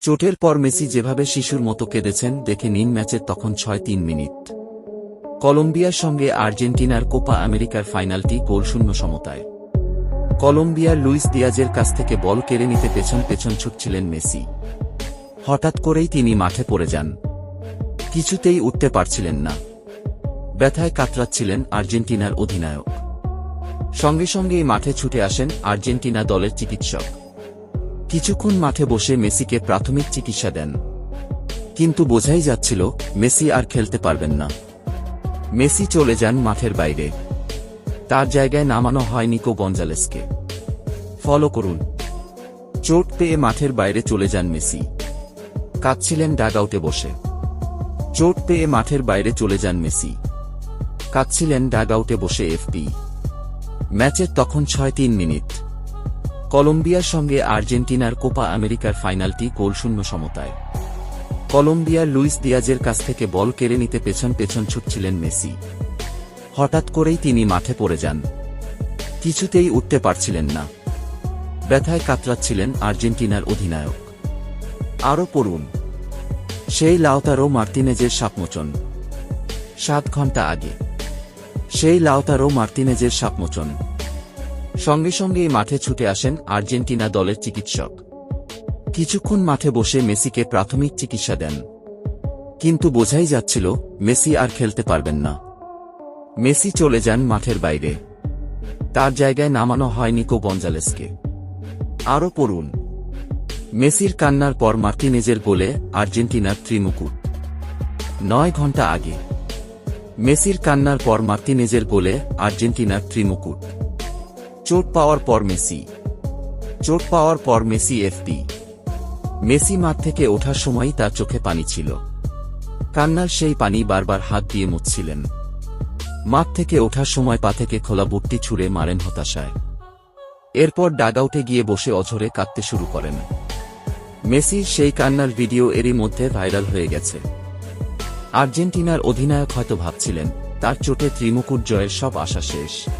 চোটের পর মেসি যেভাবে শিশুর মতো কেঁদেছেন, দেখে নিন ম্যাচের তখন ছয় তিন মিনিট। কলম্বিয়ার সঙ্গে আর্জেন্টিনার কোপা আমেরিকার ফাইনালটি গোলশূন্য সমতায়। কলম্বিয়ার লুইস দিয়াজের কাছ থেকে বল কেড়ে নিতে পেছন পেছন ছুটছিলেন মেসি। হঠাৎ করেই তিনি মাঠে পড়ে যান। কিছুতেই উঠতে পারছিলেন না। ব্যথায় কাতরাচ্ছিলেন আর্জেন্টিনার অধিনায়ক। সঙ্গে সঙ্গেই মাঠে ছুটে আসেন আর্জেন্টিনা দলের চিকিৎসক। কিছুক্ষণ মাঠে বসে মেসিকে প্রাথমিক চিকিৎসা দেন। কিন্তু বোঝাই যাচ্ছিল, মেসি আর খেলতে পারবেন না। মেসি চলে যান মাঠের বাইরে। তার জায়গায় নামানো হয় নিকো গঞ্জালেসকে। ফলো করুন। চোট পেয়ে মাঠের বাইরে চলে যান মেসি। কাঁদছিলেন ডাগআউটে বসে। চোট পেয়ে মাঠের বাইরে চলে যান মেসি। কাঁদছিলেন ডাগআউটে বসে এফপি। ম্যাচের তখন ছয় তিন মিনিট। কলম্বিয়ার সঙ্গে আর্জেন্টিনার কোপা আমেরিকার ফাইনালটি গোলশূন্য সমতায়। কলম্বিয়ার লুইস দিয়াজের কাছ থেকে বল কেড়ে নিতে পেছন পেছন ছুটছিলেন মেসি। হঠাৎ করেই তিনি মাঠে পড়ে যান। কিছুতেই উঠতে পারছিলেন না। ব্যথায় কাতরাচ্ছিলেন আর্জেন্টিনার অধিনায়ক। আরও পড়ুন। সেই লাউতারো মার্তিনেজের সাপমোচন। সাত ঘণ্টা আগে। সেই লাউতারো মার্তিনেজের সাপমোচন। সঙ্গে সঙ্গেই মাঠে ছুটে আসেন আর্জেন্টিনা দলের চিকিৎসক। কিছুক্ষণ মাঠে বসে মেসিকে প্রাথমিক চিকিৎসা দেন। কিন্তু বোঝাই যাচ্ছিল, মেসি আর খেলতে পারবেন না। মেসি চলে যান মাঠের বাইরে। তার জায়গায় নামানো হয় নিকো গঞ্জালেসকে। আরও পড়ুন। মেসির কান্নার পর মার্টিনেজের গোলে আর্জেন্টিনার ত্রিমুকুট। নয় ঘণ্টা আগে। মেসির কান্নার পর মার্টিনেজের গোলে আর্জেন্টিনার ত্রিমুকুট। চোট পাওয়ার পর মেসি। চোট পাওয়ার পর মেসি এফপি। মেসি মাঠ থেকে ওঠার সময়ই তার চোখে পানি ছিল। কান্নার সেই পানি বারবার হাত দিয়ে মুছছিলেন। মাঠ থেকে ওঠার সময় পা থেকে খোলা বুটটি ছুঁড়ে মারেন হতাশায়। এরপর ডাগআউটে গিয়ে বসে অঝরে কাঁদতে শুরু করেন। মেসির সেই কান্নার ভিডিও এরই মধ্যে ভাইরাল হয়ে গেছে। আর্জেন্টিনার অধিনায়ক হয়তো ভাবছিলেন, তার চোটে ত্রিমুকুট জয়ের সব আশা শেষ।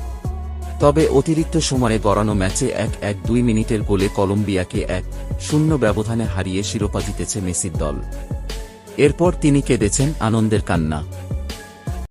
তবে অতিরিক্ত সময়ে গড়ানো ম্যাচে এক এক দুই মিনিটের গোলে কলম্বিয়াকে এক শূন্য ব্যবধানে হারিয়ে শিরোপা জিতেছে মেসির দল। এরপর তিনি কেঁদেছেন আনন্দের কান্না।